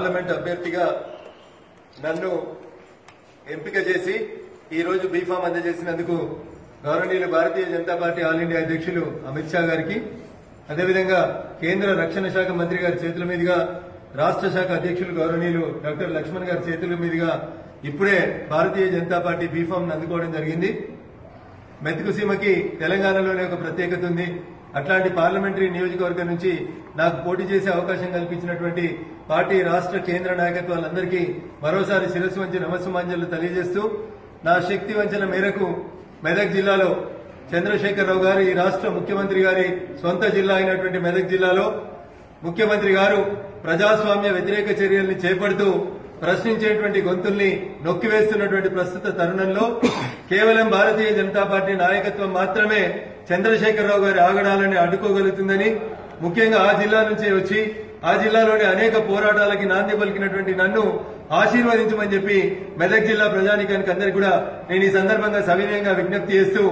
Parliament అభ్యర్థిగా నన్ను ఎంపిక చేసి ఈ రోజు బీఫామ్ అందజేసినందుకు గౌరవనీయులు Bharatiya Janata party all India అధ్యక్షులు అమిత్ షా గారికి అదేవిధంగా కేంద్ర రక్షణ శాఖ మంత్రి గారి చేతుల మీదుగా రాష్ట్ర శాఖ అధ్యక్షులు గౌరవనీయులు డాక్టర్ లక్ష్మణ్ గారి చేతుల మీదుగా ఇప్పుడే భారతీయ జనతా పార్టీ బీఫామ్ అందుకోవడం జరిగింది. మెతుకు సీమకి తెలంగాణలోనే ఒక ప్రత్యేకత ఉంది. అట్లాంటి పార్లమెంటరీ నియోజకవర్గం నుంచి నాకు పోటీ చేసే అవకాశం కల్పించినటువంటి పార్టీ రాష్ట్ర కేంద్ర నాయకత్వాలందరికీ మరోసారి శిరస్సు వంచి నమస్సుమాంజలు తెలియజేస్తూ నా శక్తి వంచన మేరకు మెదక్ జిల్లాలో చంద్రశేఖరరావు గారు ఈ రాష్ట్ర ముఖ్యమంత్రి గారి సొంత జిల్లా అయినటువంటి మెదక్ జిల్లాలో ముఖ్యమంత్రి గారు ప్రజాస్వామ్య వ్యతిరేక చర్యల్ని చేపడుతూ ప్రశ్నించేటువంటి గొంతుల్ని నొక్కివేస్తున్నటువంటి ప్రస్తుత తరుణంలో కేవలం భారతీయ జనతా పార్టీ నాయకత్వం మాత్రమే చంద్రశేఖరరావు గారి ఆగడాలని అడ్డుకోగలుగుతుందని ముఖ్యంగా ఆ జిల్లా నుంచే వచ్చి ఆ జిల్లాలోని అనేక పోరాటాలకి నాంది పలికినటువంటి నన్ను ఆశీర్వదించమని చెప్పి మెదక్ జిల్లా ప్రజానికానికి అందరికీ కూడా నేను ఈ సందర్భంగా సవినయంగా విజ్ఞప్తి చేస్తూ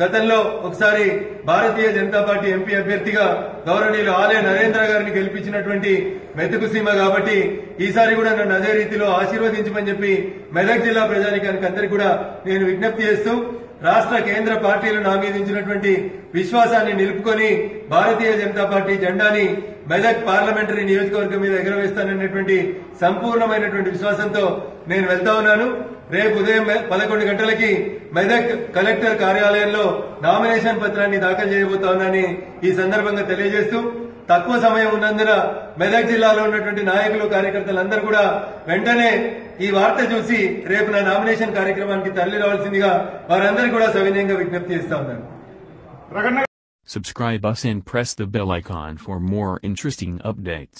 గతంలో ఒకసారి భారతీయ జనతా పార్టీ ఎంపీ అభ్యర్థిగా గౌరవనీయులు ఆలయ నరేంద్ర గారిని గెలిపించినటువంటి మెతుకు సీమ కాబట్టి ఈసారి కూడా నన్ను అదే రీతిలో ఆశీర్వదించమని చెప్పి మెదక్ జిల్లా ప్రజానికానికి అందరికీ కూడా నేను విజ్ఞప్తి చేస్తూ రాష్ట్ర కేంద్ర పార్టీలు నా మీద విశ్వాసాన్ని నిలుపుకొని భారతీయ జనతా పార్టీ జెండాని మెదక్ పార్లమెంటరీ నియోజకవర్గం మీద ఎగరవేస్తాననేటువంటి సంపూర్ణమైనటువంటి విశ్వాసంతో నేను వెళ్తా ఉన్నాను. రేపు ఉదయం పదకొండు గంటలకి మెదక్ కలెక్టర్ కార్యాలయంలో నామినేషన్ పత్రాన్ని దాఖలు చేయబోతా ఉన్నానని ఈ సందర్భంగా తెలియజేస్తూ తక్కువ సమయం ఉన్నందున మెదక్ జిల్లాలో ఉన్నటువంటి నాయకులు కార్యకర్తలందరూ కూడా వెంటనే ఈ వార్త చూసి రేపు నా నామినేషన్ కార్యక్రమానికి తరలి రావాల్సిందిగా వారందరికీ కూడా సవినయంగా విజ్ఞప్తి చేస్తా ఉన్నాను Subscribe us and press the bell icon for more interesting updates.